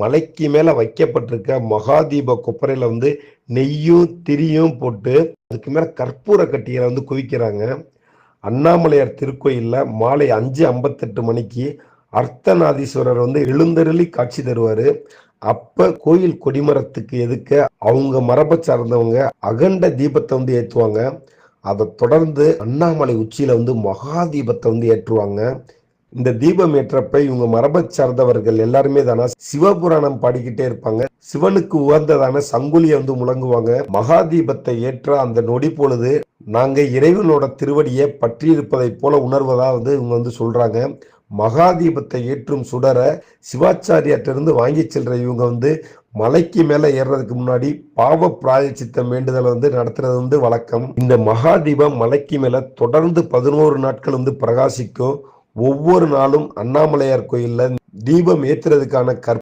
மலைக்கு மேல வைக்கப்பட்டிருக்க மகாதீப கொப்பரையில வந்து நெய்யும் திரியும் போட்டு அதுக்கு மேல கற்பூர கட்டிகளை வந்து குவிக்கிறாங்க. அண்ணாமலையார் திருக்கோயிலில் மாலை அஞ்சு ஐம்பத்தெட்டு மணிக்கு அர்த்தநாதீஸ்வரர் வந்து எழுந்தருளி காட்சி தருவார். அப்போ கோயில் கொடிமரத்துக்கு எதுக்க அவங்க மரபை சார்ந்தவங்க அகண்ட தீபத்தை வந்து ஏற்றுவாங்க அதை தொடர்ந்து அண்ணாமலை உச்சியில் வந்து மகா தீபத்தை வந்து ஏற்றுவாங்க. இந்த தீபம் ஏற்றப்ப இவங்க மரபை சார்ந்தவர்கள் எல்லாருமே தானா சிவபுராணம் பாடிக்கிட்டே இருப்பாங்க. சிவனுக்கு உகந்ததான சங்குலியை வந்து முழங்குவாங்க. மகா தீபத்தை ஏற்ற அந்த நொடி பொழுது நாங்க இறைவனோட திருவடியை பற்றி இருப்பதை போல உணர்வதா வந்து இவங்க வந்து சொல்றாங்க. மகாதீபத்தை ஏற்றும் சுடர சிவாச்சாரியாட்டிருந்து வாங்கி செல்ற இவங்க வந்து மலைக்கு மேல ஏறுறதுக்கு முன்னாடி பாவ பிராயச்சித்தம் வேண்டுதலை வந்து நடத்துறது வந்து வழக்கம். இந்த மகாதீபம் மலைக்கு மேல தொடர்ந்து பதினோரு நாட்கள் வந்து பிரகாசிக்கும். ஒவ்வொரு நாளும் அண்ணாமலையார் கோயிலில் தீபம் ஏத்துறதுக்கான கற்